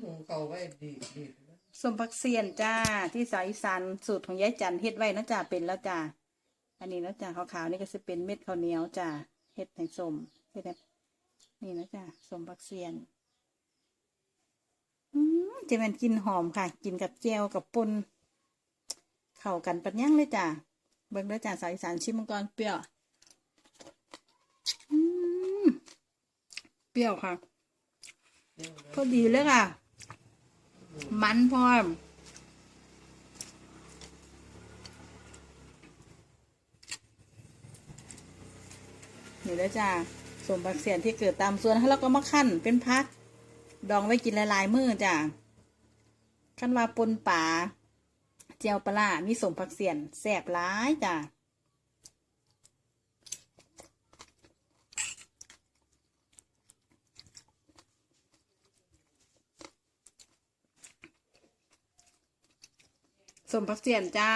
หุงเขาไว้ดีดีสมพักเซียนจ้าที่สาวอีสานสูตรของยายจันเฮ็ดไว้นะจ้าเป็นแล้วจ้าอันนี้นะจ้าขาวๆนี่ก็จะเป็นเม็ดข้าวเหนียวจ้าเฮ็ดให้สมเฮ็ดนี่นะจ้าสมพักเซียนอืมจะเป็นกลินหอมค่ะ กินกับแจวกับปนเข้ากันปัญญังเลยจ้าเบิ่งแล้วจ้าสาวอีสานชิมมังกรเปรี้ยวอืมเปรี้ยวค่ะพอดีเลยค่ะ มันพร้อมนี่แล้วจ้าสมบักเสียนที่เกิดตามส่วนแล้วก็มาขั้นเป็นพัก ดองไว้กินหลายๆมื้อจ้าขั้นว่าปนป่าเจียวปลามีสมผักเสียนแซ่บหลายจ้า สมพักเสียนจ้า